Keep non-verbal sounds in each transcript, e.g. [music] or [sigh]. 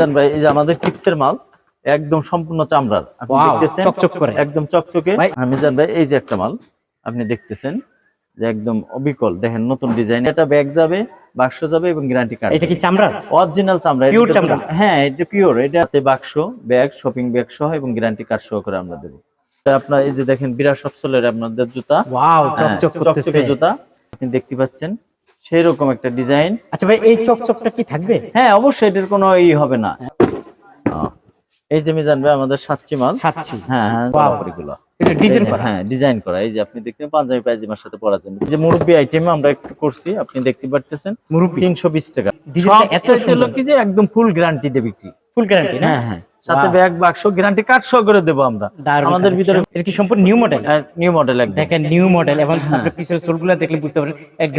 মিজান ভাই এই যে আমাদের টিপসের মাল একদম সম্পূর্ণ চামড়ার। আপনি দেখতেছেন? চকচক করে। একদম চকচকে। হ্যাঁ, মিজান ভাই এই যে একটা মাল আপনি দেখতেছেন যে একদম অবিকল। দেখেন নতুন ডিজাইন। এটা ব্যাগ যাবে বাক্স যাবে এবং গ্যারান্টি কার্ড এটা কি চামড়া অরিজিনাল চামড়া। এটা চামড়া? হ্যাঁ এটা পিওর এটাতে বাক্স ব্যাগ শপিং ব্যাগ সহ এবং গ্যারান্টি কার্ড সহ করে আমরা দেবো। তো আপনার এই যে দেখেন বিরাট সফসলের আপনাদের জুতা। ওয়াও হ্যাঁ, চকচক করতেছে। জুতা। আপনি দেখতে পাচ্ছেন সেই রকম একটা ডিজাইন। আচ্ছা ভাই এই চকচকটা কি থাকবে? হ্যাঁ অবশ্যই এটার কোনো ই হবে না। এই যে মিজান ভাই আমাদের সাতচি মাল। সাচ্ছি হ্যাঁ হ্যাঁ। এটা ডিজাইন করা। হ্যাঁ ডিজাইন করা। এই যে আপনি দেখতে পাঞ্জাবি পায়জামার সাথে পরার জন্য। এই যে মুরব্বি আইটেম আমরা একটু করছি আপনি দেখতে পারতেছেন। মুরব্বি? তিনশো বিশ টাকা। ডিজাইনটা এত সুন্দর। কি যে একদম ফুল গ্যারান্টি দেবে বিক্রি। ফুল গ্যারান্টি না? হ্যাঁ হ্যাঁ। সাথে ব্যাগ বাক্স গ্যারান্টি কার্ড সহ করে দেবো আমরা। আমাদের ভিতরে এটা কি সম্পূর্ণ নিউ মডেল নিউ মডেল একদম। দেখেন নিউ মডেল এবং আপনার পিছের সোলগুলো দেখলে বুঝতে পারেন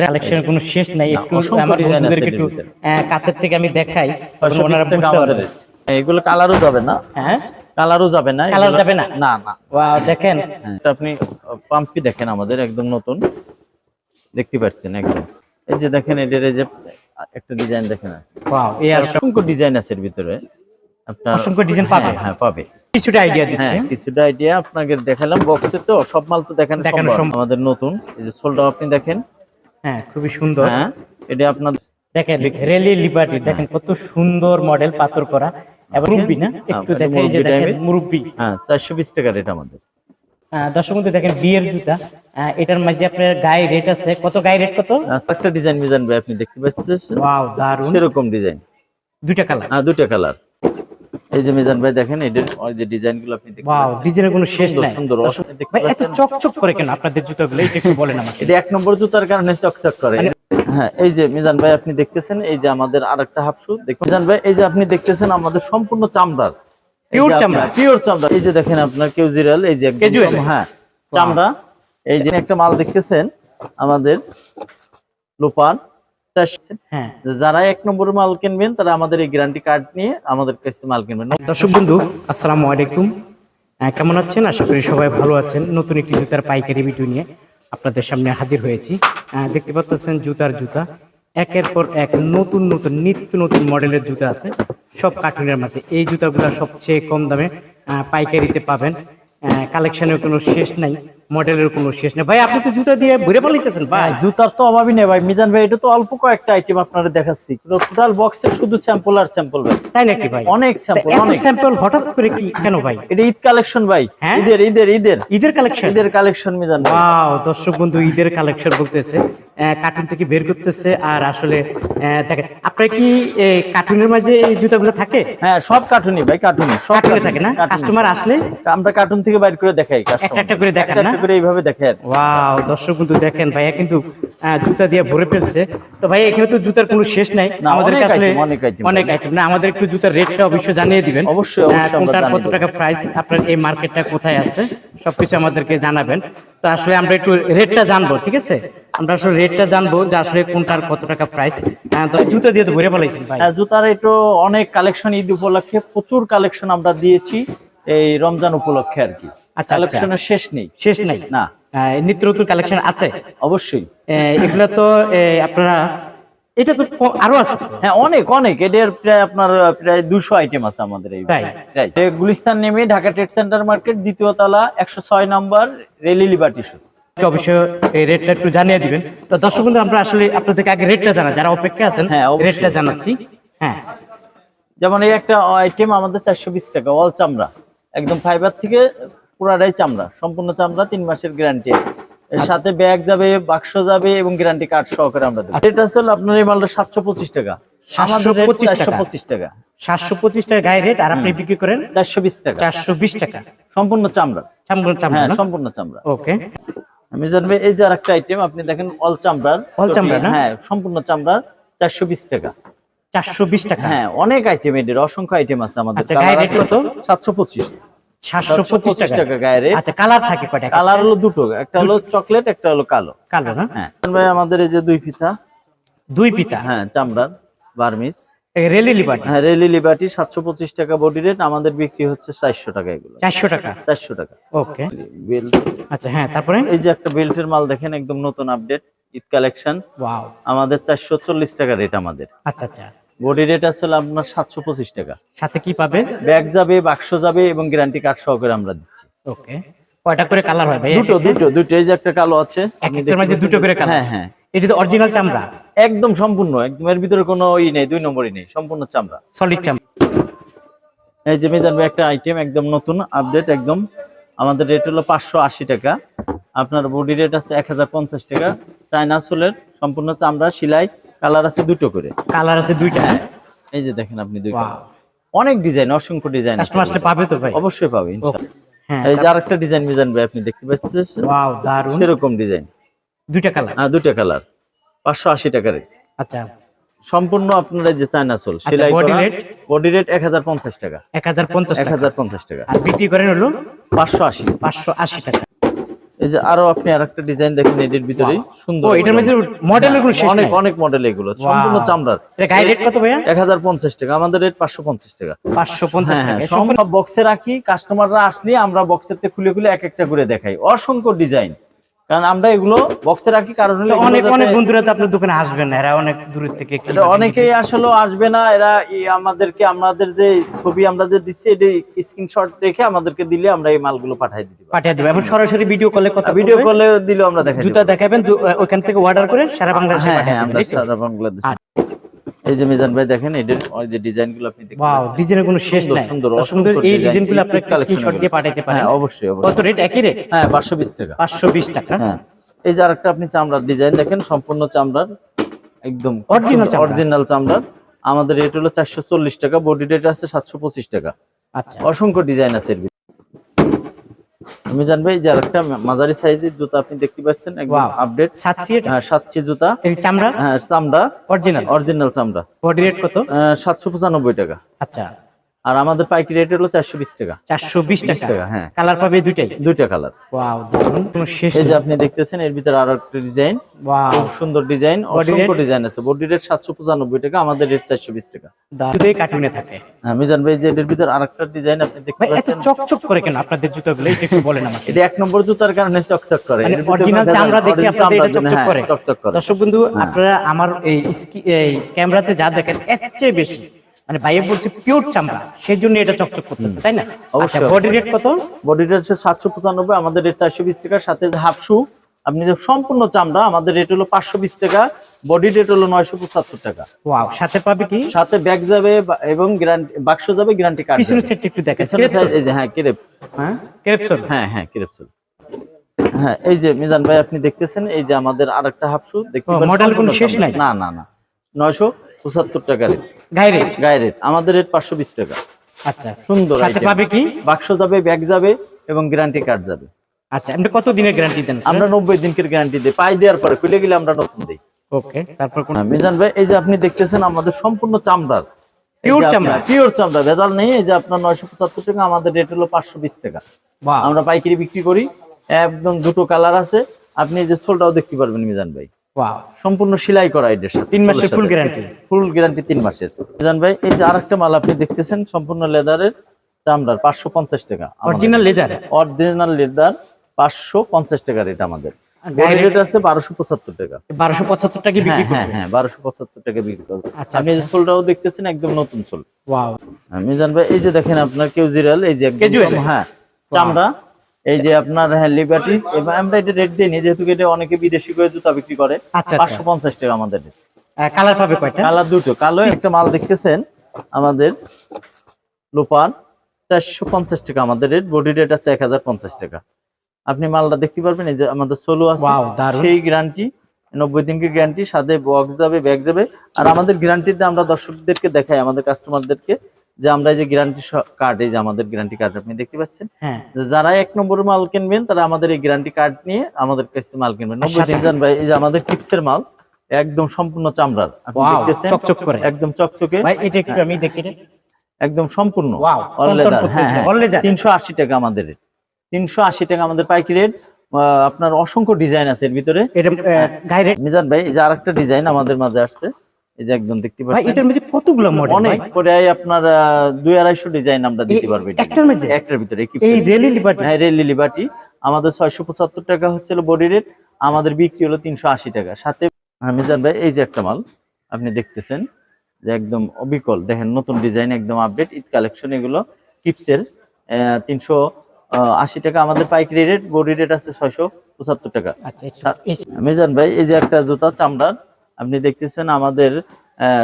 কালেকশনের কোনো শেষ নাই। একটু আমার বন্ধুদেরকে একটু কাছের থেকে আমি দেখাই ওনারা বুঝতে আমাদের। পারবেন এগুলো কালারও যাবে না? হ্যাঁ? কালারও যাবে না? এগুলো- যাবে না? না না। ওয়াও দেখেন। হ্যাঁ, এটা আপনি পাম্পি দেখেন আমাদের একদম নতুন। দেখতে পাচ্ছেন একদম। এই যে দেখেন এদের এই যে একটা ডিজাইন দেখেন। ওয়াও এই অসংখ্য ডিজাইন আছে এর ভিতরে। আপনার অসংখ্য design পাবে? হ্যাঁ, হ্যাঁ পাবে। কিছুটা আইডিয়া দিচ্ছে। হ্যাঁ কিছুটা আইডিয়া আপনাকে দেখালাম বক্সে তো সব মাল তো দেখানো দেখানো সম্ভব। আমাদের নতুন এই যে সোলটা আপনি দেখেন। হ্যাঁ খুবই সুন্দর। হ্যাঁ এটা আপনার দেখেন রেলি লিবার্টি দেখেন কত সুন্দর মডেল পাথর করা। এবং মুরব্বি না? একটু দেখেন যে দেখেন মুরব্বি। হ্যাঁ চারশো বিশ টাকা রেট আমাদের। আহ, দর্শক বন্ধু দেখেন বিয়ের জুতা। এটার মাঝে আপনার গায়ে রেট আছে। কত গায়ে রেট কত? একটা ডিজাইন মিজান ভাই আপনি দেখতে পাচ্ছেন? ওয়াও দারুণ সেরকম ডিজাইন দুইটা কালার হ্যাঁ দুটো কালার এই যে মিজান ভাই দেখেন এদের ওই যে ডিজাইনগুলো আপনি দেখতে ওয়াও ডিজাইনের কোনো শেষ সুন্দর, নাই। সুন্দর। ভাই এত চকচক করে কেন আপনাদের জুতাগুলো? এটা একটু বলেন আমাকে। এটা এক নম্বর জুতার কারণে চকচক করে। মানে- হ্যাঁ এই যে মিজান ভাই আপনি দেখতেছেন এই যে আমাদের আরেকটা হাফ শু দেখুন মিজান ভাই এই যে আপনি দেখতেছেন আমাদের সম্পূর্ণ চামড়ার। Pure চামড়া? পিওর চামড়া। এই যে দেখেন আপনার কেউজিরাল এই যে একদম হ্যাঁ চামড়া। এই যে একটা মাল দেখতেছেন আমাদের লোপার যারা এক নম্বর মাল কিনবেন তারা আমাদের এই গ্যারান্টি কার্ড নিয়ে আমাদের কাছে মাল কিনবেন। দর্শক বন্ধু আসসালামু আলাইকুম। কেমন আছেন? আশা করি সবাই ভালো আছেন। নতুন একটি জুতার পাইকারি ভিডিও নিয়ে আপনাদের সামনে হাজির হয়েছি। আহ, দেখতে পাচ্ছেন জুতার জুতা। একের পর এক নতুন নতুন নিত্য নতুন মডেলের জুতা আছে। সব কার্টুনের মাঝে। এই জুতাগুলো সবচেয়ে কম দামে আহ, পাইকারিতে পাবেন। কালেকশনের কোনো শেষ নাই। মডেলের কোনো শেষ নেই। ভাই আপনি তো জুতা দিয়ে ভরে পালাইতেছেন ভাই। জুতার তো অভাবই নেই ভাই। মিজান ভাই এটা তো অল্প কয়েকটা আইটেম আপনারা দেখাচ্ছি। টোটাল বক্সে শুধু স্যাম্পল আর স্যাম্পল ভাই। তাই নাকি ভাই? অনেক স্যাম্পল অনেক। স্যাম্পল হঠাৎ করে কি কেন ভাই? এটা ঈদ কালেকশন ভাই। হ্যাঁ? ঈদের ঈদের ঈদের। ঈদের কালেকশন ঈদের কালেকশন মিজান ভাই। ওয়াও দর্শক বন্ধু ঈদের কালেকশন বলতেছে। কার্টুন থেকে বের করতেছে আর আসলে দেখেন আপনার কি এই কার্টুনের মাঝে এই জুতাগুলো থাকে? হ্যাঁ সব কার্টুনই ভাই কার্টুনই সব কার্টুনে থাকে না? কাস্টমার আসলে? আমরা কার্টুন থেকে বাইর করে দেখাই একটা একটা করে দেখান একটা না? করে এইভাবে দেখাই ওয়াও দর্শক বন্ধু দেখেন ভাইয়া কিন্তু জুতা দিয়ে ভরে ফেলছে। তো ভাই এখানে তো জুতার কোনো শেষ নাই। আমাদের অনেক আসলে অনেক আইটেম না আমাদের একটু জুতার রেটটা অবশ্যই জানিয়ে দিবেন। অবশ্যই, কোনটার কত টাকা প্রাইস আপনার এই মার্কেটটা কোথায় আছে সবকিছু আমাদেরকে জানাবেন। তো আসলে আমরা একটু রেটটা জানব ঠিক আছে? আমরা আসলে রেটটা জানব যে আসলে কোনটার কত টাকা প্রাইস তো জুতা দিয়ে তো ভরে ফেলাইছেন ভাই। জুতার একটু অনেক কালেকশন ঈদ উপলক্ষে প্রচুর কালেকশন আমরা দিয়েছি এই রমজান উপলক্ষে আর কি। আচ্ছা। কালেকশনের শেষ নেই। শেষ নাই? না। নিত্য নতুন কালেকশন আছে? অবশ্যই। এগুলো তো আপনারা এটা তো আরও আছে। হ্যাঁ অনেক অনেক। প্রায় আপনার প্রায় দুশো আইটেম আছে আমাদের এই গুলিস্তান নেমে ঢাকা ট্রেড সেন্টার মার্কেট দ্বিতীয় তলা একশো ছয় নম্বর রেলি লিবার্টি শুজ অবশ্যই এই রেটটা একটু জানিয়ে দিবেন। তো দর্শক বন্ধু আমরা আসলে আপনাদেরকে আগে রেটটা জানা যারা অপেক্ষা আছেন হ্যাঁ, রেটটা জানাচ্ছি। হ্যাঁ। যেমন এই একটা আইটেম আমাদের চারশো বিশ টাকা অল চামড়া একদম ফাইবার থেকে পুরাটাই চামড়া সম্পূর্ণ চামড়া তিন মাসের গ্যারান্টি এর সাথে ব্যাগ যাবে বাক্স যাবে এবং গ্যারান্টি কার্ড সহকারে আমরা দেবো। এটা হচ্ছে আপনার এই মালটা সাতশো পঁচিশ টাকা। আমাদের 725 টাকা। চারশো পঁচিশ টাকা। সাতশো পঁচিশ টাকা গায়ে রেট আর আপনি বিক্রি করেন চারশো বিশ টাকা। চারশো বিশ টাকা। সম্পূর্ণ চামড়া। চামড়া চামড়া হ্যাঁ সম্পূর্ণ চামড়া। ওকে। আমি জানবে এই যে আরেকটা আইটেম আপনি দেখেন অল চামড়ার। All চামড়া? হ্যাঁ সম্পূর্ণ চামড়ার চারশো বিশ টাকা। চারশো বিশ টাকা? হ্যাঁ অনেক আইটেম এদের অসংখ্য আইটেম আছে আমাদের। আচ্ছা? সাতশো পঁচিশ। সাতশো পঁচিশ টাকা টাকা গায়ে রেট আচ্ছা কালার থাকে কয়টা? কালার হলো দুটো একটা হলো চকলেট একটা হলো কালো। কালো না? হ্যাঁ। ভাই আমাদের এই যে দুই ফিতা দুই পিতা হ্যাঁ চামড়ার বার্মিস রেলি লিবার্টি হ্যাঁ রেলি লিবার্টি টাকা বডি রেট আমাদের বিক্রি হচ্ছে চারশো টাকা এগুলো। চারশো টাকা? চারশো টাকা। ওকে বেল্ট আচ্ছা হ্যাঁ তারপরে? এই যে একটা বেল্টের মাল দেখেন একদম নতুন আপডেট ঈদ কালেকশন ওয়াও আমাদের চারশো চল্লিশ টাকা রেট আমাদের। আচ্ছা আচ্ছা। বডি রেট আসলে আপনার সাতশো পঁচিশ টাকা। সাথে কি পাবে? ব্যাগ যাবে বাক্স যাবে এবং গ্যারান্টি কার্ড সহকারে আমরা দিচ্ছি। ওকে কয়টা করে কালার হয় ভাই? দুটো দুটো দুটো। এই যে একটা কালো আছে একটার মাঝে দুটো করে কালার হ্যাঁ হ্যাঁ। এটা তো অরিজিনাল চামড়া? একদম সম্পূর্ণ। একদম এর ভিতরে কোনো ই নেই দুই নম্বরই নেই সম্পূর্ণ চামড়া। সলিড চামড়া। এই যে মিজান ভাই একটা আইটেম একদম নতুন আপডেট একদম। আমাদের রেট হলো পাঁচশো আশি টাকা। আপনার বডি রেট আছে এক হাজার পঞ্চাশ টাকা। চায়না সোলের সম্পূর্ণ চামড়া সেলাই কালার আছে দুটো করে। কালার আছে দুইটা এই যে দেখেন আপনি দুই Wow. colour। অনেক ডিজাইন অসংখ্য ডিজাইন কাস্টমার পাবে তো ভাই? অবশ্যই পাবে ইনশাআল্লাহ। হ্যাঁ এই যে আরেকটা ডিজাইন মিজান ভাই আপনি দেখতে পাচ্ছেন? ওয়াও দারুণ সেরকম ডিজাইন দুইটা কালার হ্যাঁ দুটো কালার পাঁচশো আশি টাকার আচ্ছা। সম্পূর্ণ আপনার যে চায়না সোল সেলাই আচ্ছা, rate? বডি রেট এক হাজার পঞ্চাশ টাকা। এক হাজার পঞ্চাশ এক হাজার পঞ্চাশ টাকা। আর বিক্রি করেন হলো? পাঁচশো আশি। পাঁচশো আশি টাকা। এই যে আরও আপনি আরেকটা ডিজাইন দেখেন এটির ভিতরে সুন্দর ও এটার মধ্যে মডেলের কোনো শেষ অনেক অনেক মডেল এগুলো সম্পূর্ণ চামড়ার। এটা গায়ে রেট কত ভাইয়া? এক হাজার পঞ্চাশ টাকা আমাদের রেট পাঁচশো পঞ্চাশ টাকা। পাঁচশো পঞ্চাশ হ্যাঁ হ্যাঁ টাকা সব বক্সে রাখি কাস্টমাররা আসলে আমরা বক্সের খুলে খুলে এক একটা করে দেখাই। অসংখ্য ডিজাইন কারণ আমরা এগুলো বক্সে রাখি কারণ হলো অনেক অনেক বন্ধুরা তো আপনার দোকানে আসবেন না এরা অনেক দূর থেকে এটা অনেকেই আসলে আসবে না এরা আমাদেরকে আমাদের যে ছবি আমরা যে দিচ্ছি এটা স্ক্রিনশট রেখে আমাদেরকে দিলে আমরা এই মালগুলো পাঠিয়ে দিই পাঠিয়ে দেবো এবং সরাসরি ভিডিও কলে কথা ভিডিও কলে দিলেও আমরা দেখাই জুতা দেখাবেন ওখান ওইখান থেকে অর্ডার করে সারা বাংলাদেশে হ্যাঁ পাঠিয়ে হ্যাঁ আমরা সারা বাংলাদেশ এই যে মিজান ভাই দেখেন এদের ওই যে ডিজাইনগুলো আপনি ওয়াও ডিজাইনের কোনো শেষ নাই। সুন্দর, সুন্দর এই ডিজাইনগুলো collection স্ক্রিনশট দিয়ে। পাঠাইতে পারেন। হ্যাঁ অবশ্যই কত রেট একই রেট হ্যাঁ পাঁচশো বিশ টাকা। পাঁচশো বিশ টাকা। হ্যাঁ এই যে আরেকটা আপনি চামড়ার ডিজাইন দেখেন সম্পূর্ণ চামড়ার একদম চামড়া। অরিজিনাল চামড়ার। আমাদের রেট হলো চারশো চল্লিশ টাকা বডি রেট আছে সাতশো পঁচিশ টাকা। আচ্ছা। অসংখ্য ডিজাইন আছে জানব এই যে আরেকটা মাঝারি সাইজের জুতা আপনি দেখতে পাচ্ছেন একদম আপডেট সাতশি হ্যাঁ জুতা। এই চামড়া? হ্যাঁ চামড়া। অরিজিনাল অরিজিনাল চামড়া। বডি রেট কত? সাতশো পঁচানব্বই টাকা। আচ্ছা। আর আমাদের পাইকারি রেট হলো চারশো বিশ টাকা। চারশো বিশ টাকা? হ্যাঁ। কালার পাবে দুইটাই? দুইটা কালার। এই যে আপনি দেখতেছেন এর ভিতরে আরও একটা ডিজাইন খুব সুন্দর ডিজাইন অসংখ্য ডিজাইন আছে। বডি রেট সাতশো পঁচানব্বই টাকা আমাদের রেট চারশো বিশ টাকা। থাকে। হ্যাঁ মিজান ভাই যে এটার ভিতরে আরেকটা ডিজাইন আপনি দেখতে এত পাচ্ছেন। চকচক করে কেন আপনাদের জুতোগুলো? এটা একটু বলেন আমাকে। এটা এক নম্বর জুতার কারণে চকচক করে। মানে অরিজিনাল চামড়া দেখে আপনাদের এটা চকচক হ্যাঁ, করে। চকচক করে। দর্শক বন্ধু আপনারা আমার এই ক্যামেরাতে যা দেখেন এর চেয়ে বেশি। মানে ভাইয়ে বলছে পিওর চামড়া। সেই জন্য এটা চকচক করতেছে তাই না? অবশ্যই। বডি রেট কত? বডি রেট হচ্ছে সাতশো পঁচানব্বই আমাদের রেট চারশো বিশ টাকার সাথে হাফ শু আপনি যে সম্পূর্ণ চামড়া আমাদের রেট হলো পাঁচশো বিশ টাকা বডি রেট হলো নয়শো পঁচাত্তর টাকা। ওয়াও সাথে পাবে কি? সাথে ব্যাগ যাবে এবং গ্যারান্টি বাক্স যাবে গ্যারান্টি কার্ড পিছনের সেটটা একটু দেখেন হ্যাঁ কেরেপ হ্যাঁ? ক্রেপসোল হ্যাঁ হ্যাঁ ক্রেপসুল হ্যাঁ এই যে মিজান ভাই আপনি দেখতেছেন এই যে আমাদের আরেকটা হাফ শু দেখতে কোনো শেষ নাই? না না না। নয়শো পঁচাত্তর টাকা রেট গায়ে রেট গায়ে রেট আমাদের রেট পাঁচশো বিশ টাকা। আচ্ছা। সুন্দর সাথে পাবে কি? বাক্স যাবে ব্যাগ যাবে এবং গ্যারান্টি কার্ড যাবে। আচ্ছা আপনি কত দিনের গ্যারান্টি দেন? আমরা নব্বই দিনকের গ্যারান্টি দিই। পাই দেওয়ার পরে খুলে গেলে আমরা নতুন দিই। ওকে তারপর কোন হ্যাঁ, মিজান ভাই এই যে আপনি দেখতেছেন আমাদের সম্পূর্ণ চামড়ার। Pure চামড়া? পিওর চামড়া ভেজাল নেই। এই যে আপনার নয়শো পঁচাত্তর টাকা আমাদের রেট হলো পাঁচশো বিশ টাকা। আমরা পাইকারি বিক্রি করি। একদম দুটো কালার আছে। আপনি এই যে সোলটাও দেখতে পারবেন মিজান ভাই। সম্পূর্ণ সেলাই করা এটার সাথে তিন মাসের full guarantee? ফুল গ্যারান্টি তিন মাসের। মিজান ভাই এই যে আরেকটা মাল আপনি দেখতেছেন সম্পূর্ণ লেদারের চামড়ার পাঁচশো পঞ্চাশ টাকা অরিজিনাল লেজার অরিজিনাল লেদার পাঁচশো পঞ্চাশ টাকা রেট আমাদের। রেট আছে বারোশো পঁচাত্তর টাকা। বারোশো পঁচাত্তর টাকা বিক্রি হ্যাঁ হ্যাঁ হ্যাঁ বারোশো পঁচাত্তর টাকা বিক্রি করব। আচ্ছা, আপনি সোলটাও দেখতেছেন একদম নতুন সোল মিজান ভাই এই যে দেখেন আপনার কেউজিরাল এই যে হ্যাঁ চামড়া। এই যে আপনার হ্যাঁ লিবার্টি এবং আমরা এটা রেট দিই নি, যেহেতু এটা অনেকে বিদেশি করে জুতা বিক্রি করে। আচ্ছা, পাঁচশো পঞ্চাশ টাকা আমাদের কালার পাবে কয়টা? কালার দুটো। কালো একটা মাল দেখতেছেন আমাদের লোপার চারশো পঞ্চাশ টাকা আমাদের রেট বডি রেট আছে এক হাজার পঞ্চাশ টাকা। আপনি মালটা দেখতে পারবেন এই যে আমাদের সোলো আছে। সেই গ্যারান্টি নব্বই দিনকে গ্যারান্টি সাথে বক্স যাবে ব্যাগ যাবে। আর আমাদের গ্যারান্টিতে আমরা দর্শকদেরকে দেখাই আমাদের কাস্টমারদেরকে যে আমরা যে গ্যারান্টি কার্ড এই যে আমাদের গ্যারান্টি কার্ড আপনি দেখতে পাচ্ছেন? হ্যাঁ। যারা এক নম্বর মাল কিনবেন তারা আমাদের এই গ্যারান্টি কার্ড নিয়ে আমাদের কাছে মাল কিনবেন। ভাই এই যে আমাদের টিপসের মাল একদম সম্পূর্ণ চামড়ার। আপনি দেখতেছেন? চকচক করে। একদম চকচকে। ভাই এটা একটু আমি দেখি। একদম সম্পূর্ণ। হ্যাঁ leather। তিনশো আশি টাকা আমাদের তিনশো আশি টাকা আমাদের পাইকারি রেট আপনার অসংখ্য ডিজাইন আছে এর ভিতরে। মিজান ভাই এই যে আরেকটা ডিজাইন আমাদের মাঝে আসছে। এই যে একদম দেখতে ভাই এটার মধ্যে কতগুলো মডেল অনেক করে আপনার আহ, দুই আড়াইশো ডিজাইন আমরা দিতে এই- একটার মধ্যে? একটার ভিতরে এই রেলি লিবার্টি হ্যাঁ রেল লিবার্টি আমাদের ছয়শো পঁচাত্তর টাকা হচ্ছিল বডি রেট আমাদের বিক্রি হলো তিনশো আশি টাকা। সাথে হ্যাঁ, মিজান ভাই এই যে একটা মাল আপনি দেখতেছেন যে একদম অবিকল। দেখেন নতুন ডিজাইন একদম আপডেট ঈদ কালেকশন এগুলো কিপসের তিনশো আশি টাকা। আমাদের পাইকারি রেট বডি রেট আছে ছয়শো পঁচাত্তর টাকা। আচ্ছা মিজান ভাই এই যে একটা জুতা চামড়ার আপনি দেখতেছেন আমাদের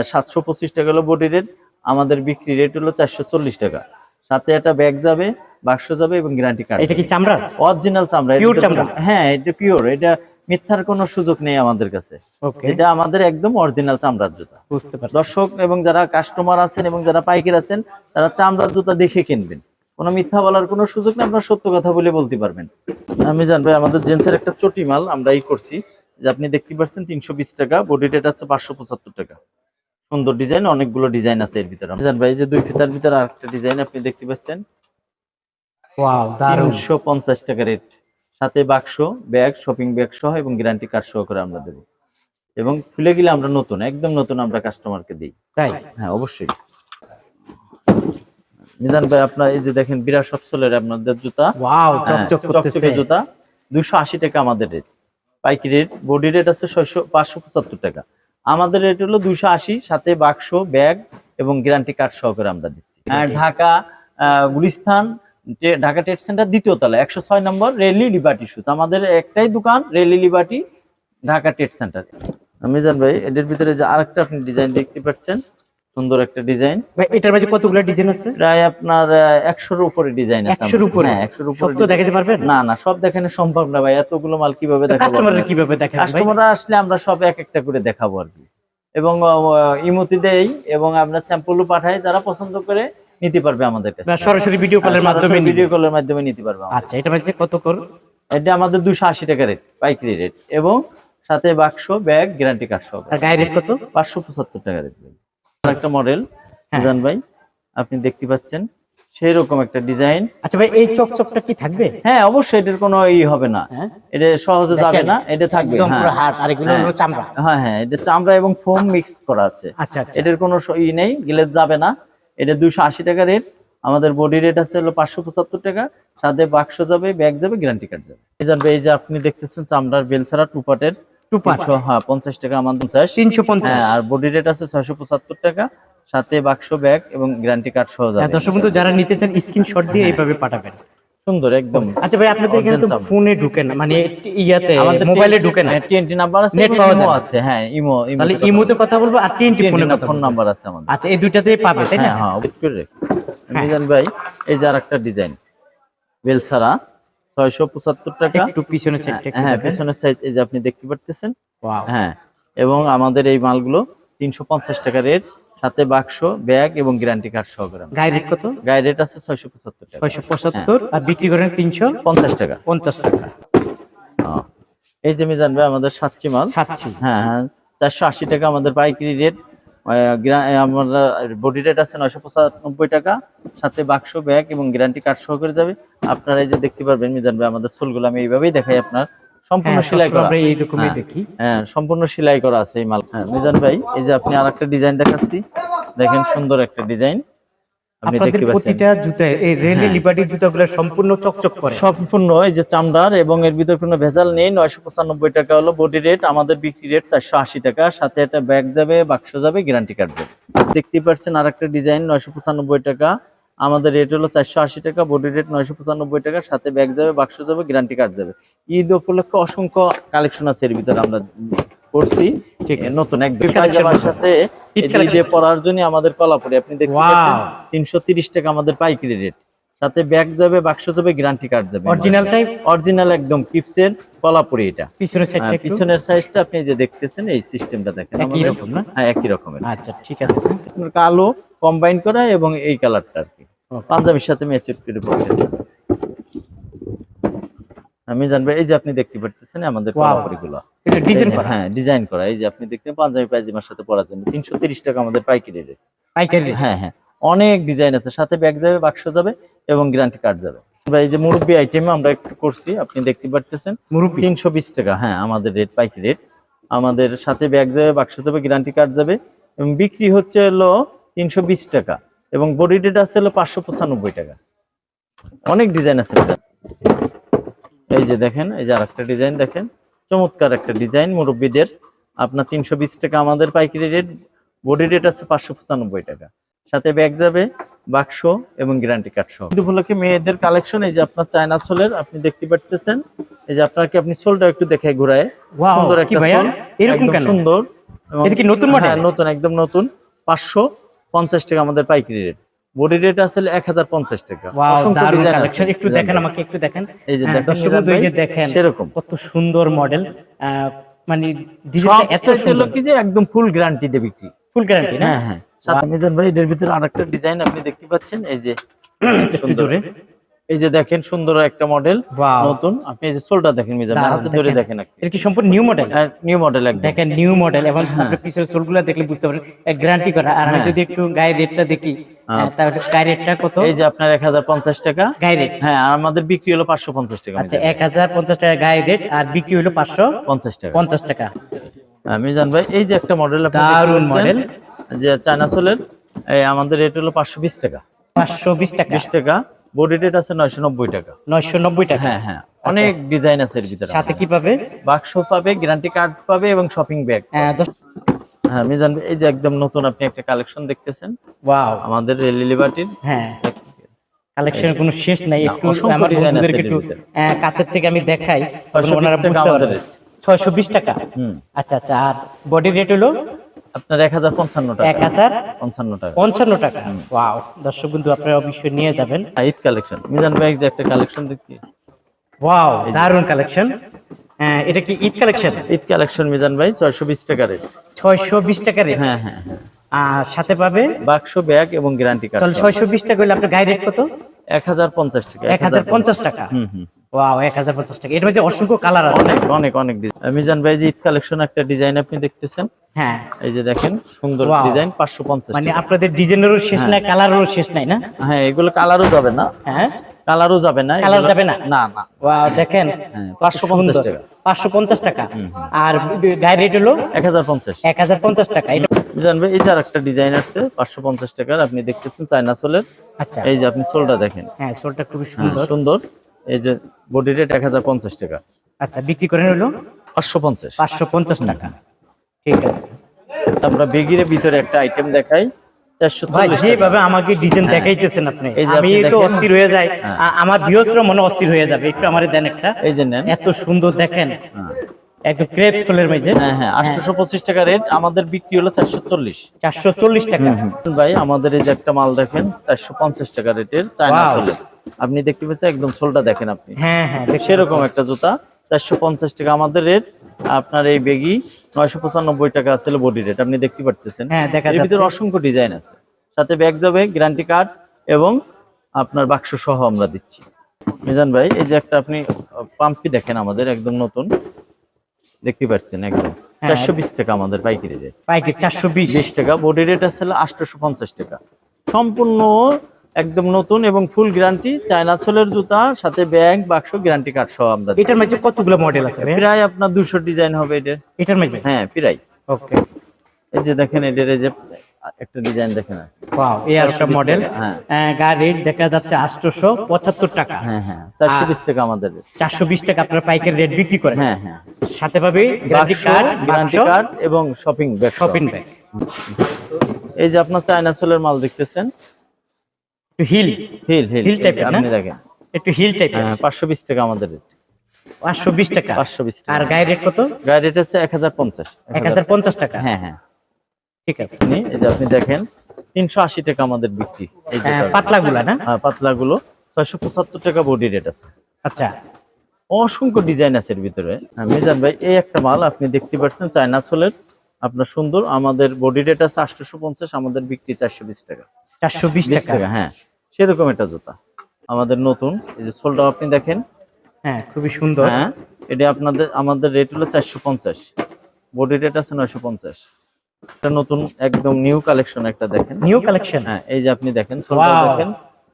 সাতশো পঁচিশ টাকা হলো বডি রেট আমাদের বিক্রি রেট হলো চারশো চল্লিশ টাকা। সাথে একটা ব্যাগ যাবে বাক্স যাবে এবং গ্যারান্টি কার্ড এটা কি চামড়া? অরিজিনাল চামড়া তো- চামড়া? হ্যাঁ এটা পিওর এটা মিথ্যার কোনো সুযোগ নেই আমাদের কাছে। এটা আমাদের একদম অরিজিনাল চামড়ার জুতা। বুঝতে পারছি। দর্শক এবং যারা কাস্টমার আছেন এবং যারা পাইকার আছেন তারা চামড়ার জুতা দেখে কিনবেন। কোনো মিথ্যা বলার কোনো সুযোগ নেই আপনার সত্য কথা বলে বলতে পারবেন। আমি জানব আমাদের জেন্সের একটা চটি মাল আমরা এই করছি। যে আপনি দেখতে পাচ্ছেন তিনশো বিশ টাকা বডি রেট আছে পাঁচশো পঁচাত্তর টাকা। সুন্দর ডিজাইন অনেকগুলো ডিজাইন আছে এর ভিতরে। জানব এই যে দুই ফিতার ভিতরে আরেকটা ডিজাইন আপনি দেখতে পাচ্ছেন। তিনশো পঞ্চাশ টাকা রেট সাথে বাক্স ব্যাগ শপিং ব্যাগ সহ এবং গ্যারান্টি কার্ড সহ করে আমরা দেবো। এবং খুলে গেলে আমরা নতুন একদম নতুন আমরা কাস্টমারকে দিই। তাই? হ্যাঁ অবশ্যই। মিজান ভাই আপনার এই যে দেখেন বিরাট সফসলের আপনাদের জুতা। ওয়াও হ্যাঁ, চকচক জুতা। দুইশো আশি টাকা আমাদের রেট পাইকি রেট বডি রেট আছে ছয়শো পাঁচশো পঁচাত্তর টাকা। আমাদের রেট হলো দুইশো আশি সাথে বাক্স ব্যাগ এবং গ্যারান্টি কার্ড সহকারে আমরা দিচ্ছি। ঢাকা গুলিস্তান ঢাকা ট্রেড সেন্টার দ্বিতীয় তলা একশো ছয় নম্বর রেলি লিবার্টি শুজ আমাদের একটাই দোকান Relly Liberty Dhaka trade centre Mizan ভাই এটার ভিতরে যে আরেকটা আপনি ডিজাইন দেখতে পাচ্ছেন সুন্দর একটা ডিজাইন। ভাই এটার মাঝে কতগুলো ডিজাইন আছে? প্রায় আপনার একশোর উপরে ডিজাইন আছে। উপরে? হ্যাঁ একশোর সব তো দেখাতে পারবেন? না না সব দেখানো সম্ভব না ভাই। এতগুলো মাল কীভাবে দেখাবো কাস্টমাররা কীভাবে দেখেন কাস্টমাররা আসলে আমরা সব এক একটা করে দেখাবো আর কি। এবং ইমতি দেই এবং আমরা স্যাম্পলও পাঠাই। যারা পছন্দ করে নিতে পারবে আমাদের কাছে সরাসরি ভিডিও কলের মাধ্যমে ভিডিও কলের মাধ্যমে নিতে পারবে আচ্ছা এটা মাঝে কত কর? এটা আমাদের দুশো আশি টাকা রেট পাইকারি রেট এবং সাথে বাক্স ব্যাগ গ্যারান্টি কার্ড সহ। আর গায়ে রেট কত? পাঁচশো পঁচাত্তর টাকা রেট একটা মডেল হ্যাঁ। জান ভাই আপনি দেখতে পাচ্ছেন সেই রকম একটা ডিজাইন আচ্ছা ভাই এই চকচকটা কি থাকবে? হ্যাঁ অবশ্যই এটার কোনো ই হবে না। হ্যাঁ। এটা সহজে যাবে না এটা থাকবে হ্যাঁ। হ্যাঁ। হ্যাঁ এটা চামড়া এবং ফোম মিক্স করা আছে। আচ্ছা আচ্ছা। এটার কোনো ই নেই গ্লেজ যাবে না। এটা দুইশো আশি টাকা রেট আমাদের বডি রেট আছে হলো পাঁচশো পঁচাত্তর টাকা। সাথে বাক্স যাবে ব্যাগ যাবে গ্যারান্টি কার্ড যাবে। এই যে আপনি দেখতেছেন চামড়ার বেল ছাড়া টু হ্যাঁ পঞ্চাশ টাকা আমার তিনশো পঞ্চাশ। হ্যাঁ, আর বডি রেট আছে ছয়শো পঁচাত্তর টাকা। সাথে বাক্স ব্যাগ এবং গ্যারান্টি কার্ড সহ হ্যাঁ, যারা নিতে চান স্ক্রিনশট দিয়ে হ্যাঁ। এইভাবে পাঠাবেন। সুন্দর একদম। আচ্ছা ফোনে ঢুকে না মানে ইয়াতে ঢুকে না। টিএনটি নাম্বার আছে নেট পাওয়া যায় ইমো তাহলে কথা বলব। আর টিএনটি ফোন নাম্বার আছে আচ্ছা এই দুইটাতে পাবে তাই হ্যাঁ করে রেখো এই যে আরেকটা ডিজাইন বেলসারা। 675 টাকা। একটু পিছনের সাইডটা হ্যাঁ পিছনের সাইড এই যে আপনি দেখতে পারতেছেন। হ্যাঁ এবং আমাদের এই মালগুলো 350 টাকা রেট সাথে বাক্স ব্যাগ এবং গ্যারান্টি কার্ড সহকারে। গাইড রেট কত? গাইড রেট আছে 675 টাকা। 675 হ্যাঁ। আর বিক্রি করেন 350 টাকা। 50 টাকা। এই যে আমি জানবে আমাদের সাতচি মাল। সাতচি হ্যাঁ হ্যাঁ 480 টাকা আমাদের পাইকারি রেট আমরা বডি রেট আছে নয়শো পঁচানব্বই টাকা। সাথে বাক্স ব্যাগ এবং গ্যারান্টি কার্ড সহ করে যাবে। আপনারা এই যে দেখতে পারবেন মিজান ভাই আমাদের সোলগুলো আমি এইভাবেই দেখাই আপনার। সম্পূর্ণ হ্যাঁ সেলাই করা। এইরকমই হ্যাঁ। দেখি। হ্যাঁ সম্পূর্ণ সেলাই করা আছে এই মাল। হ্যাঁ মিজান ভাই এই যে আপনি আরেকটা ডিজাইন দেখাচ্ছি। দেখেন সুন্দর একটা ডিজাইন আপনাদের দেখতে পাচ্ছেন। প্রতিটা জুতা এই রেলি হ্যাঁ। লিবার্টির জুতাগুলো সম্পূর্ণ চকচক করে। সম্পূর্ণ এই যে চামড়ার এবং এর ভিতরে কোনো ভেজাল নেই নয়শো পঁচানব্বই টাকা হলো বডি রেট আমাদের বিক্রি রেট চারশো আশি টাকা। সাথে একটা ব্যাগ যাবে বাক্স যাবে গ্যারান্টি কার্ড যাবে। দেখতেই পাচ্ছেন আর একটা ডিজাইন নয়শো পঁচানব্বই টাকা। আমাদের রেট হলো চারশো আশি টাকা বডি রেট নয়শো পঁচানব্বই টাকা। সাথে ব্যাগ যাবে বাক্স যাবে গ্যারান্টি কার্ড যাবে। ঈদ উপলক্ষে অসংখ্য কালেকশন আছে এর ভিতরে আমরা করছি। ঠিক নতুন এক পায়জামার সাথে যে পরার জন্য আমাদের কলাপুরি আপনি দেখতে পাচ্ছেন টাকা আমাদের পাইকারি রেট সাথে ব্যাগ যাবে বাক্স যাবে গ্যারান্টি কার্ড যাবে। অরিজিনাল টাইপ অরিজিনাল একদম কিপসের কলাপুরি এটা। পিছনের সাইডটা হ্যাঁ, পিছনের সাইজটা আপনি যে দেখতেছেন এই সিস্টেমটা দেখেন। একই রকম না? হ্যাঁ একই রকমের। আচ্ছা ঠিক আছে। কালো কম্বাইন করা এবং এই কালারটা আর কি। পাঞ্জাবির সাথে ম্যাচিউর করে পড়তে আমি জানব এই যে আপনি দেখতে পাচ্ছেন আমাদের এটা ডিজাইন করা। হ্যাঁ ডিজাইন করা। এই যে আপনি দেখতে পাঞ্জাবি পায়জামার সাথে পরার জন্য তিনশো তিরিশ টাকা আমাদের পাইকারি রেট পাইকারি। হ্যাঁ হ্যাঁ। অনেক ডিজাইন আছে। সাথে ব্যাগ যাবে বাক্স যাবে এবং গ্যারান্টি কার্ড যাবে। এই যে মুরব্বি আইটেম আমরা একটু করছি আপনি দেখতে পাচ্ছেন মুরব্বি? তিনশো বিশ টাকা হ্যাঁ আমাদের রেট পাইকারি রেট আমাদের সাথে ব্যাগ যাবে বাক্স যাবে গ্যারান্টি কার্ড যাবে এবং বিক্রি হচ্ছে হলো তিনশো বিশ টাকা এবং বডি রেট আছে হলো পাঁচশো পঁচানব্বই টাকা। অনেক ডিজাইন আছে। এই যে দেখেন এই যে আরেকটা ডিজাইন দেখেন। চমৎকার একটা ডিজাইন মুরব্বীদের। আপনার তিনশো বিশ টাকা আমাদের পাইকারি রেট বডি রেট আছে পাঁচশো পঁচানব্বই টাকা। সাথে ব্যাগ যাবে বাক্স এবং গ্যারান্টি কার্ড সহ। উপলক্ষে মেয়েদের কালেকশন এই যে আপনার চায়না সোলের আপনি দেখতে পারতেছেন। এই যে আপনাকে আপনি সোলটা একটু দেখে ঘুরায়। সুন্দর একটা? সোল। এরকম কেন? সুন্দর। এটা কি নতুন? হ্যাঁ নতুন একদম নতুন। পাঁচশো পঞ্চাশ টাকা আমাদের পাইকারি রেট বডি রেট আসলে এক হাজার পঞ্চাশ টাকা। দারুণ কালেকশন একটু দেখেন আমাকে একটু দেখেন। এই যে হ্যাঁ, দেখেন এই যে দেখেন সেরকম। কত সুন্দর মডেল মানে সব ডিজাইনটা এত সুন্দর। কি যে একদম ফুল গ্যারান্টি দেবে কি ফুল গ্যারান্টি না? হ্যাঁ হ্যাঁ। সাথে ভাই এর ভিতরে আরেকটা ডিজাইন আপনি দেখতে পাচ্ছেন। এই যে একটু জোরে। এই যে দেখেন সুন্দর একটা মডেল. নতুন। আপনি এই যে সোলটা দেখেন মিজান হাতে ধরে দেখেন। এটা কি সম্পূর্ণ নিউ মডেল নিউ মডেল একদম। দেখেন নিউ মডেল এবং আপনার পিছের সোলগুলো দেখলে বুঝতে পারেন গ্যারান্টি করা। আর আমি হ্যাঁ। যদি একটু গায়ে রেটটা দেখি হ্যাঁ, তাহলে গায়ে রেটটা কত? এই যে আপনার এক হাজার পঞ্চাশ টাকা। গায়ে রেট হ্যাঁ আর আমাদের বিক্রি হলো পাঁচশো পঞ্চাশ টাকা আচ্ছা এক হাজার পঞ্চাশ টাকা গায়ে রেট আর বিক্রি হলো পাঁচশো পঞ্চাশ টাকা। পঞ্চাশ টাকা। হ্যাঁ, মিজান ভাই এই যে একটা মডেল দারুণ model। যে চায়না সোলের এই আমাদের রেট হলো পাঁচশো বিশ টাকা। পাঁচশো বিশ টাকা। বিশ টাকা। বডি রেট আছে নয়শো নব্বই টাকা। নয়শো নব্বই টাকা? হ্যাঁ হ্যাঁ। অনেক ডিজাইন আছে এর ভিতরে। সাথে কি পাবে? বাক্স পাবে গ্যারান্টি কার্ড পাবে এবং শপিং ব্যাগ হ্যাঁ মিজান ভাই, এই যে একদম নতুন আপনি একটা কালেকশন দেখতেছেন। ওয়াও আমাদের লিলিবাটির হ্যাঁ। কালেকশনের কোনো শেষ নাই একটু আমার বন্ধুদেরকে একটু কাছের থেকে আমি দেখাই। ওনারা বুঝতে পারবে। ছয়শো বিশ টাকা? হুম। আচ্ছা আচ্ছা আর বডি রেট হলো? আপনার এক হাজার পঞ্চান্ন এক টাকা হাজার পঞ্চান্ন টাকা। পঞ্চান্ন টাকা। ওয়াও দর্শক বন্ধু আপনারা অবশ্যই নিয়ে যাবেন। হ্যাঁ, ঈদ কালেকশন। মিজান ভাই একটা কালেকশন দেখি। ওয়াও দারুণ কালেকশন। এটা কি ঈদ কালেকশন? ঈদ কালেকশন মিজান ভাই ছয়শো বিশ টাকা রেট। ছয়শো বিশ টাকা রেট? হ্যাঁ হ্যাঁ হ্যাঁ। আর সাথে পাবে বাক্স ব্যাগ এবং গ্যারান্টি কার্ড তাহলে ছয়শো বিশ টাকা হলে আপনার গায়ে রেট কত? এক হাজার পঞ্চাশ টাকা এক হাজার পঞ্চাশ। টাকা। হুম হুম। ওয়াও এক হাজার পঞ্চাশ টাকা। এর মধ্যে অসংখ্য কালার আছে অনেক অনেক ডিজাইন মিজান ভাই যে ঈদ কালেকশন একটা ডিজাইন আপনি দেখতেছেন হ্যাঁ। এই যে দেখেন সুন্দর ডিজাইন পাঁচশো পঞ্চাশ মানে আপনাদের ডিজাইনেরও শেষ নাই কালারেরও শেষ নাই না? হ্যাঁ এগুলো কালারও যাবে না। হ্যাঁ? কালারও যাবে না এগুলো- যাবে না? না না। ওয়াও দেখেন হ্যাঁ, 550 সুন্দর। টাকা। 550 টাকা। আর গায়ে রেট হলো? এক হাজার পঞ্চাশ। এক হাজার পঞ্চাশ টাকা। এটা মিজান ভাই এই যে আর একটা ডিজাইন পাঁচশো পঞ্চাশ টাকার আপনি দেখতেছেন চায়না সোলের। আচ্ছা। এই যে আপনি সোলটা দেখেন। হ্যাঁ সোলটা খুবই হ্যাঁ, সুন্দর সুন্দর। এই যে বডি রেট এক হাজার পঞ্চাশ টাকা। আচ্ছা বিক্রি করেন হলো? পাঁচশো পঞ্চাশ। পাঁচশো পঞ্চাশ টাকা। ঠিক আছে। আমরা বেগিরে ভিতরে একটা আইটেম দেখাই। যেভাবে আমাকে ডিজাইন দেখাইতেছেন আপনি আমি একটু অস্থির হয়ে যাই। আমার ভিউসরা মনে অস্থির হয়ে যাবে। একটু আমার দেন একটা। এই যে নেন। এত সুন্দর দেখেন। একদম ক্রেপ সোলের মাঝে হ্যাঁ হ্যাঁ আটশোশো পঁচিশ টাকা রেট। আমাদের বিক্রি হলো চারশো চল্লিশ চারশো চল্লিশ টাকা ভাই আমাদের এই যে একটা মাল দেখেন চারশো পঞ্চাশ টাকা রেটের চায়না. সোলের আপনি দেখতে পাচ্ছেন একদম সোলটা দেখেন আপনি। হ্যাঁ হ্যাঁ সেরকম একটা জুতা চারশো পঞ্চাশ টাকা। আমাদের রেট আপনার এই বেগি নয়শো পঁচানব্বই টাকা আছে বডি রেট। আপনি দেখতে পারতেছেন। হ্যাঁ, দেখা এর ভিতরে অসংখ্য ডিজাইন আছে। সাথে ব্যাগ যাবে গ্যারান্টি কার্ড এবং আপনার বাক্স সহ আমরা দিচ্ছি। মিজান ভাই এই যে একটা আপনি পাম্পি দেখেন আমাদের একদম নতুন। দেখতে পাচ্ছেন একদম। হ্যাঁ। চারশো বিশ টাকা আমাদের পাইকারি রেট। পাইকারি চারশো বিশ। টাকা। বডি রেট আছে আটশোশো পঞ্চাশ টাকা। সম্পূর্ণ একদম নতুন এবং ফুল গ্যারান্টি। চায়না ছোলের জুতা সাথে ব্যাগ বাক্স গ্যারান্টি কার্ড সহ আমরা এটার মাঝে কতগুলো মডেল আছে? প্রায় আপনার দুশো ডিজাইন হবে এটার। এটার মাঝে? হ্যাঁ প্রায়। ওকে এই যে দেখেন এটার এই যে একটা ডিজাইন দেখেন। এই আর মডেল হ্যাঁ। রেট দেখা যাচ্ছে আটশোশো পঁচাত্তর টাকা। হ্যাঁ হ্যাঁ চারশো বিশ টাকা আমাদের। চারশো বিশ টাকা আপনার পাইকারি রেট বিক্রি করেন। হ্যাঁ হ্যাঁ। সাথে পাবে গ্যারান্টি কার্ড গ্যারান্টি কার্ড এবং শপিং ব্যাগ শপিং ব্যাগ এই যে আপনার চায়না সোলের মাল দেখতেছেন? একটু হিল হিল হিল type এর আপনি দেখেন। একটু হিল টাইপ হ্যাঁ পাঁচশো বিশ টাকা আমাদের রেট পাঁচশো বিশ টাকা। পাঁচশো বিশ টাকা। আর গায়ে রেট কত? গাড়ি রেট আছে এক হাজার পঞ্চাশ। এক হাজার পঞ্চাশ টাকা। হ্যাঁ হ্যাঁ। ঠিক আছে। এই যে আপনি দেখেন তিনশো আশি টাকা আমাদের বিক্রি। হ্যাঁ, না? হ্যাঁ পাতলা গুলো ছয়শো পঁচাত্তর টাকা বডি রেট আছে। আচ্ছা। অসংখ্য ডিজাইন আছে এর ভিতরে। হ্যাঁ, মিজান ভাই এই একটা মাল আপনি দেখতে পাচ্ছেন চায়না সোলের। আপনার সুন্দর আমাদের বডি রেট আছে আটশোশো পঞ্চাশ আমাদের বিক্রি চারশো বিশ টাকা। চারশো বিশ টাকা। হ্যাঁ। সেরকম একটা জুতা। আমাদের নতুন এই যে সোলটাও আপনি দেখেন। হ্যাঁ খুবই সুন্দর। হ্যাঁ এটা আপনাদের আমাদের রেট হলো চারশো পঞ্চাশ বডি রেট আছে নয়শো পঞ্চাশ এটা নতুন একদম নিউ কালেকশন একটা দেখেন। নিউ কালেকশন হ্যাঁ এই যে আপনি দেখেন দেখেন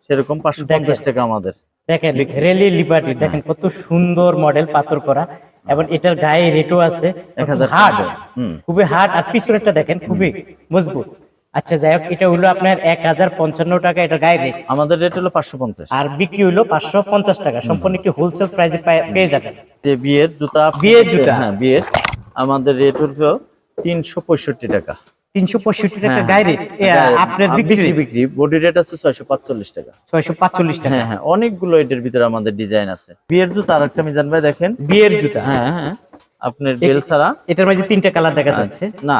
সেরকম পাঁচশো পঞ্চাশ টাকা আমাদের। দেখেন রেলি লিবার্টি দেখেন কত সুন্দর মডেল পাথর করা। এবং এটার গায়ে রেটও আছে হার্ড খুবই হার্ড আর পিছনেরটা দেখেন খুবই মজবুত। আচ্ছা যাই হোক এটা হলো আপনার এক হাজার পঞ্চান্ন টাকা এটার গায়ে রেট আমাদের রেট হলো পাঁচশো পঞ্চাশ। আর বিক্রি হলো পাঁচশো পঞ্চাশ টাকা। সম্পূর্ণ একটি হোলসেল প্রাইসে পেয়ে যাবেন। বিয়ের জুতা বিয়ের জুতা? হ্যাঁ বিয়ের। আমাদের রেট হলো তিনশো পঁয়ষট্টি টাকা। তিনশো পঁয়ষট্টি টাকা হ্যাঁ, গায়ে হ্যাঁ, আপনার বিক্রি? বিক্রি বডি রেট আছে ছয়শো পাঁচচল্লিশ টাকা। ছয়শো পাঁচচল্লিশ টাকা। হ্যাঁ হ্যাঁ অনেকগুলো এটার ভিতরে আমাদের ডিজাইন আছে। বিয়ের জুতা আর একটা মিজান ভাই দেখেন। বিয়ের জুতা। হ্যাঁ হ্যাঁ আপনার বেল ছাড়া। এটার মাঝে তিনটা কালার দেখা যাচ্ছে। না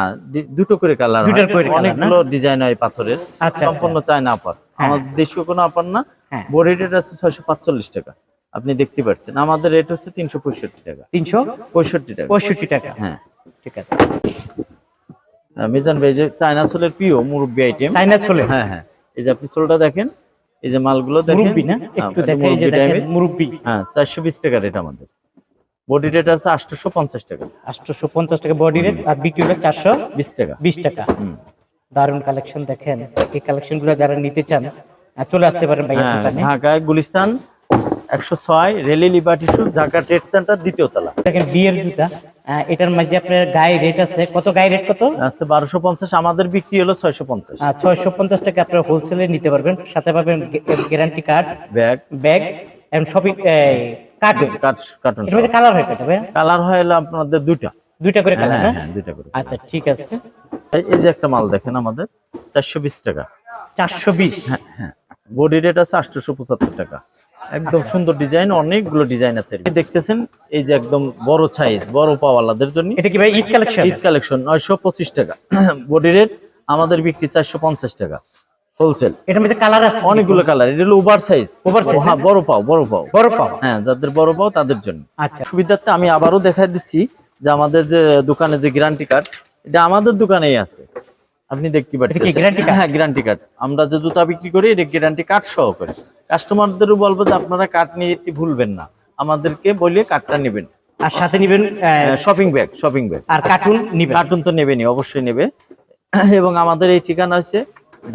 দুটো করে কালার দুটার করে অনেকগুলো ডিজাইন হয় পাথরের। আচ্ছা, সম্পূর্ণ চায়না আপার। আমাদের দেশীয় কোনো আপার না। হ্যাঁ। বডি রেট আছে ছয়শো পাঁচচল্লিশ টাকা। আপনি দেখতে পাচ্ছেন আমাদের রেট হচ্ছে তিনশো পঁয়ষট্টি টাকা। তিনশো পঁয়ষট্টি টাকা। পঁয়ষট্টি টাকা। হ্যাঁ। ঠিক আছে। মিজান ভাই যে চায়না সোলের প্রিয় মুরব্বি আইটেম চাইনা চলে হ্যাঁ হ্যাঁ। এই যে আপনি সোলটা দেখেন এই যে মালগুলো দেখেন। মুরব্বি হ্যাঁ, হ্যাঁ চারশো বিশ টাকা রেট আমাদের। বডি রেট আছে আটশোশো পঞ্চাশ টাকা। আটশোশো পঞ্চাশ টাকা বডি রেট আর বিক্রি হলো চারশো বিশ টাকা। বিশ টাকা। দারুণ কালেকশন দেখেন। এই কালেকশনগুলো যারা নিতে চান চলে আসতে পারেন ভাইয়ের হ্যাঁ ঢাকায় গুলিস্তান একশো ছয় Relly Liberty shoe Dhaka trade centre দ্বিতীয় তলা। দেখেন বিয়ের জুতা এটার মাঝে আপনার গায়ে রেট আছে কত গায়ে রেট কত? আছে বারোশো পঞ্চাশ আমাদের বিক্রি হলো ছয়শো পঞ্চাশ। ছয়শো পঞ্চাশ টাকা আপনার হোলসেলে নিতে পারবেন সাথে পাবেন guarantee card bag. Bag and shopping carton carton colour হয় কত কালার হয় হলো আপনাদের দুইটা। দুইটা করে কালার হ্যাঁ হ্যাঁ দুইটা করে আচ্ছা ঠিক আছে। এই- এই যে একটা মাল দেখেন আমাদের চারশো বিশ টাকা। চারশো বিশ? হ্যাঁ হ্যাঁ। বডি রেট আছে আটশোশো পঁচাত্তর টাকা। একদম সুন্দর ডিজাইন অনেকগুলো ডিজাইন আছে দেখতেছেন এই যে একদম বড় সাইজ বড় পাওয়ালাদের জন্য। এটা কি ভাই ঈদ কালেকশন? ঈদ কালেকশন নয়শো পঁচিশ টাকা। [clears throat] বডি রেট আমাদের বিক্রি চারশো পঞ্চাশ টাকা হোলসেল এটার মধ্যে কালার আছে অনেকগুলো কালার এটা হলো ওভার সাইজ ওভার size, হ্যাঁ বড় পাও বড় পাও। বড় পাও? হ্যাঁ যাদের বড় পাও তাদের জন্য। আচ্ছা। সুবিধার্থে আমি আবারও দেখা দিচ্ছি যে আমাদের যে দোকানে যে গ্যারান্টি কার্ড এটা আমাদের দোকানেই আছে। আপনি দেখতে পাচ্ছেন? হ্যাঁ গ্যারান্টি কার্ড আমরা যে জুতা বিক্রি করি এটা গ্যারান্টি কার্ড সহ করে কাস্টমারদেরও বলব যে আপনারা কার্ড নিয়ে যেতে ভুলবেন না। আমাদেরকে বলে কার্ডটা নেবেন। আর সাথে নিবেন শপিং ব্যাগ শপিং ব্যাগ আর কার্টুন নিবেন। কার্টুন তো নেবেনি অবশ্যই নেবে। এবং আমাদের এই ঠিকানা হচ্ছে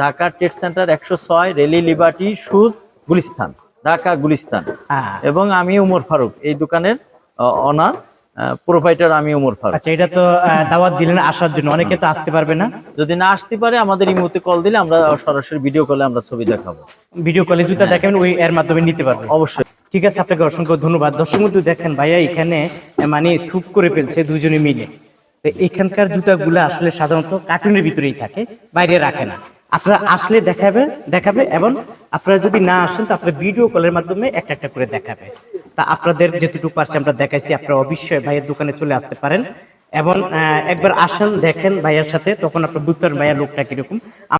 ঢাকা ট্রেড সেন্টার একশো ছয় Relly Liberty shoes Gulistan Dhaka Gulistan. এবং আমি উমর ফারুক এই দোকানের অনার প্রোভাইডার আমি ফারুক। আচ্ছা এটা তো দাওয়াত দিলেন আসার জন্য অনেকে তো আসতে পারবে না। যদি না আসতে পারে আমাদের এই মুহূর্তে কল দিলে আমরা সরাসরি ভিডিও কলে আমরা ছবি দেখাবো। ভিডিও কলে জুতা দেখাবেন ওই এর মাধ্যমে নিতে পারবেন অবশ্যই। ঠিক আছে আপনাকে অসংখ্য ধন্যবাদ। দর্শক বন্ধু দেখেন ভাইয়া এখানে মানে থুপ করে ফেলছে দুজনে মিলে। তো এখানকার জুতাগুলো আসলে সাধারণত কার্টুনের ভিতরেই থাকে বাইরে রাখে না। আপনারা আসলে দেখাবে দেখাবে এবং আপনারা যদি না আসেন তো আপনারা ভিডিও কলের মাধ্যমে একটা একটা করে দেখাবে। তা আপনাদের যেটুকু পারছি আমরা দেখাইছি, আপনারা অবশ্যই ভাইয়ের দোকানে চলে আসতে পারেন। এবং একবার আসেন, দেখেন ভাইয়ের সাথে, তখন আপনার বুঝতে পারেন ভাইয়ার লোকটা কীরকম।